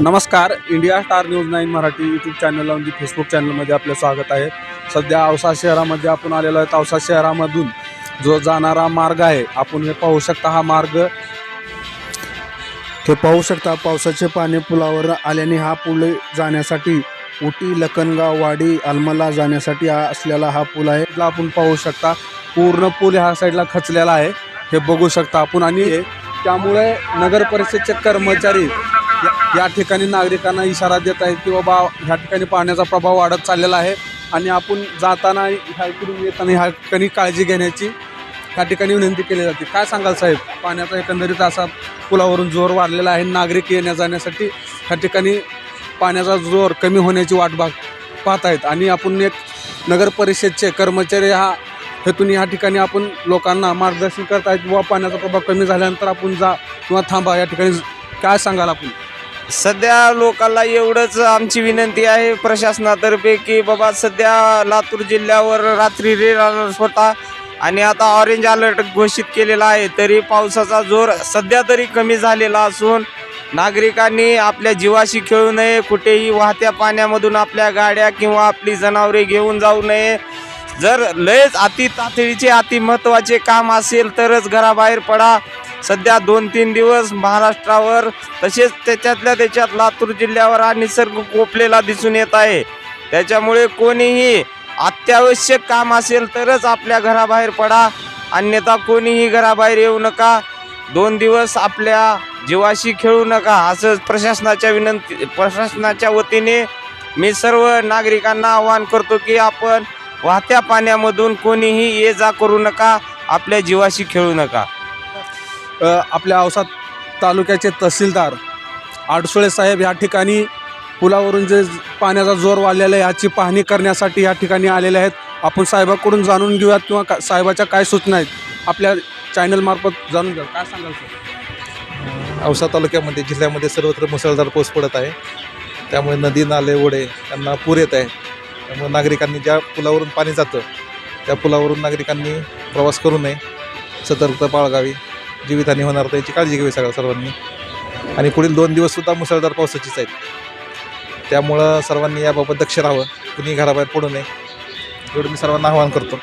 नमस्कार India star news nine Marathi YouTube channel म्हणजे Facebook चॅनलमध्ये आपलं स्वागत आहे. सध्या औसा शहरामध्ये आपण आलेलो आहे औसा शहरामधून जो जाणारा मार्ग आहे आपण हे पाहू शकता हा मार्ग. हे पाहू शकता पावसाचे पाणी पुलावर आल्याने हा पूल जाण्यासाठी उटी लखनगाव वाडी अलमला जाण्यासाठी हा असलेला हा पूल आहे. आपण पाहू शकता पूर्ण पूल ह्या साईडला खचलेला आहे. हे बघू शकता आपण आणि हे- त्यामुळे नगर परिषदचे कर्मचारी या- या ठिकाणी नागरिकांना इशारा देत आहेत की बाबा ह्या ठिकाणी पाण्याचा प्रभाव वाढत चाललेला आहे आणि आपण जाताना ह्या इकडून येताना ह्या ठिकाणी काळजी घेण्याची ह्या ठिकाणी विनंती केली जाते. काय सांगाल साहेब? पाण्याचा एकंदरीत असा पुलावरून जोर वाढलेला आहे. नागरिक येण्या जाण्यासाठी ह्या ठिकाणी पाण्याचा जोर कमी होण्याची वाट बाग पाहत आहेत आणि आपण एक नगर परिषदचे कर्मचारी हा हेतून या ठिकाणी आपण लोकांना मार्गदर्शन करत आहेत किंवा पाण्याचा प्रभाव कमी झाल्यानंतर आपण जा किंवा थांबा या ठिकाणी. काय सांगाल आपण? सध्या लोकांना एवढंच आमची विनंती आहे प्रशासनातर्फे की बाबा सध्या लातूर जिल्ह्यावर रात्री रेड अलर्ट होता आणि आता ऑरेंज अलर्ट घोषित केलेला आहे. तरी पावसाचा जोर सध्या तरी कमी झालेला असून नागरिकांनी आपल्या जीवाशी खेळू नये कुठेही वाहत्या पाण्यामधून आपल्या गाड्या किंवा आपली जनावरे घेऊन जाऊ नये. जर लयच अति तातडीचे अति महत्त्वाचे काम असेल तरच घराबाहेर पडा. सध्या दोन तीन दिवस महाराष्ट्रावर तसेच त्याच्यातल्या त्याच्यात लातूर जिल्ह्यावर हा निसर्ग कोपलेला दिसून येत आहे. त्याच्यामुळे कोणीही अत्यावश्यक काम असेल तरच आपल्या घराबाहेर पडा. अन्यथा कोणीही घराबाहेर येऊ नका. दोन दिवस आपल्या जीवाशी खेळू नका. असं प्रशासनाच्या विनंती प्रशासनाच्या वतीने मी सर्व नागरिकांना आवाहन करतो की आपण वाहत्या पाण्यामधून कोणीही ये जा करू नका. आपल्या जीवाशी खेळू नका. आपल्या औसा तालुक्याचे तहसीलदार आडसुळे साहेब या ठिकाणी पुलावरून जे पाण्याचा जोर वाढलेला आहे याची पाहणी करण्यासाठी या ठिकाणी आलेले आहेत. आपण साहेबाकडून जाणून घेऊयात किंवा का साहेबाच्या काय सूचना आहेत. आपल्या चॅनलमार्फत जाणून घ्या काय सांगाल सर औसा तालुक्यामध्ये जिल्ह्यामध्ये सर्वत्र मुसळधार पाऊस पडत आहे. त्यामुळे नदी नाले ओढे यांना पूर येत आहे. त्यामुळे नागरिकांनी ज्या पुलावरून पाणी जातं त्या पुलावरून नागरिकांनी प्रवास करू नये. सतर्कता बाळगावी. जीवितहानी होणार तर याची काळजी घ्यावी सगळ्या सर्वांनी. आणि पुढील दोन दिवससुद्धा मुसळधार पावसाचीच आहेत. त्यामुळं सर्वांनी याबाबत दक्ष राहावं कुणी घराबाहेर पडू नये. एवढं मी सर्वांना आवाहन करतो.